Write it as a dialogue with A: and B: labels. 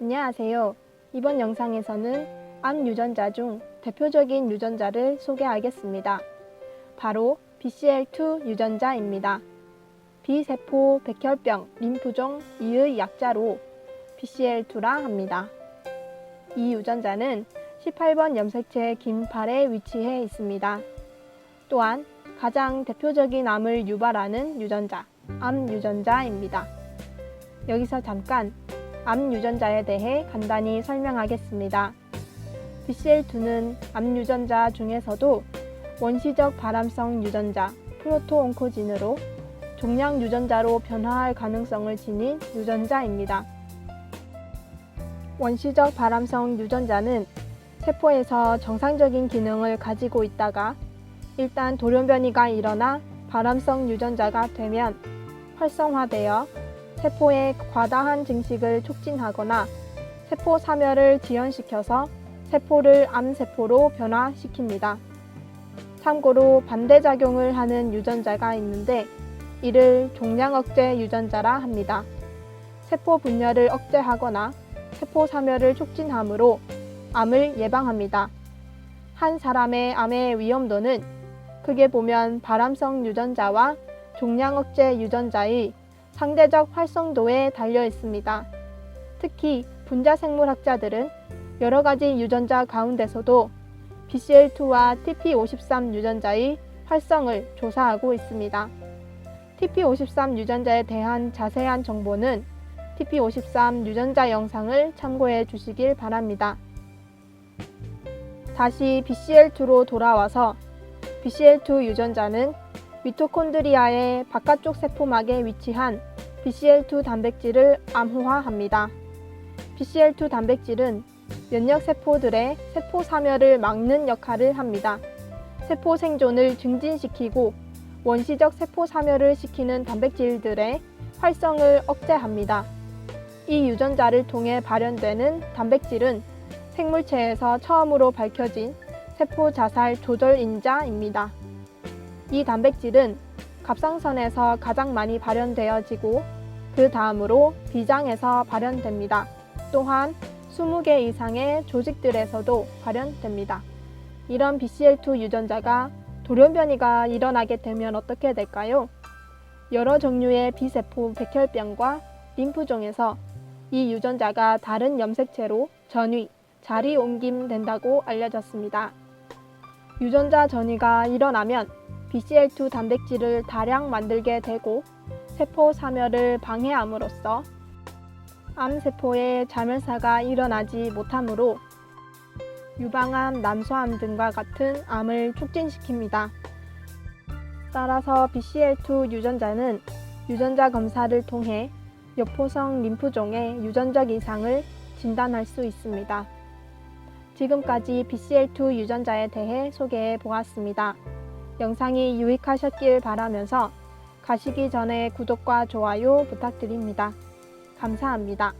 A: 안녕하세요. 이번 영상에서는 암 유전자 중 대표적인 유전자를 소개하겠습니다. 바로 BCL2 유전자입니다. 비세포 백혈병 림프종 2의 약자로 BCL2라 합니다. 이 유전자는 18번 염색체 긴 팔에 위치해 있습니다. 또한 가장 대표적인 암을 유발하는 유전자, 암 유전자입니다. 여기서 잠깐 암 유전자에 대해 간단히 설명하겠습니다. BCL2는 암 유전자 중에서도 원시적 발암성 유전자 프로토온코진으로 종양 유전자로 변화할 가능성을 지닌 유전자입니다. 원시적 발암성 유전자는 세포에서 정상적인 기능을 가지고 있다가 일단 돌연변이가 일어나 발암성 유전자가 되면 활성화되어 세포의 과다한 증식을 촉진하거나 세포 사멸을 지연시켜서 세포를 암세포로 변화시킵니다. 참고로 반대작용을 하는 유전자가 있는데 이를 종양 억제 유전자라 합니다. 세포 분열을 억제하거나 세포 사멸을 촉진하므로 암을 예방합니다. 한 사람의 암의 위험도는 크게 보면 발암성 유전자와 종양 억제 유전자의 상대적 활성도에 달려 있습니다. 특히 분자 생물학자들은 여러 가지 유전자 가운데서도 BCL2와 TP53 유전자의 활성을 조사하고 있습니다. TP53 유전자에 대한 자세한 정보는 TP53 유전자 영상을 참고해 주시길 바랍니다. 다시 BCL2로 돌아와서 BCL2 유전자는 미토콘드리아의 바깥쪽 세포막에 위치한 BCL2 단백질을 암호화합니다. BCL2 단백질은 면역 세포들의 세포 사멸을 막는 역할을 합니다. 세포 생존을 증진시키고 원시적 세포 사멸을 시키는 단백질들의 활성을 억제합니다. 이 유전자를 통해 발현되는 단백질은 생물체에서 처음으로 밝혀진 세포 자살 조절 인자입니다. 이 단백질은 갑상선에서 가장 많이 발현되어지고 그 다음으로 비장에서 발현됩니다. 또한 20개 이상의 조직들에서도 발현됩니다. 이런 BCL2 유전자가 돌연변이가 일어나게 되면 어떻게 될까요? 여러 종류의 비세포 백혈병과 림프종에서 이 유전자가 다른 염색체로 전위, 자리 옮김 된다고 알려졌습니다. 유전자 전이가 일어나면 BCL2 단백질을 다량 만들게 되고 세포 사멸을 방해함으로써 암세포의 자멸사가 일어나지 못하므로 유방암, 남소암 등과 같은 암을 촉진시킵니다. 따라서 BCL2 유전자는 유전자 검사를 통해 여포성 림프종의 유전적 이상을 진단할 수 있습니다. 지금까지 BCL2 유전자에 대해 소개해 보았습니다. 영상이 유익하셨길 바라면서 가시기 전에 구독과 좋아요 부탁드립니다. 감사합니다.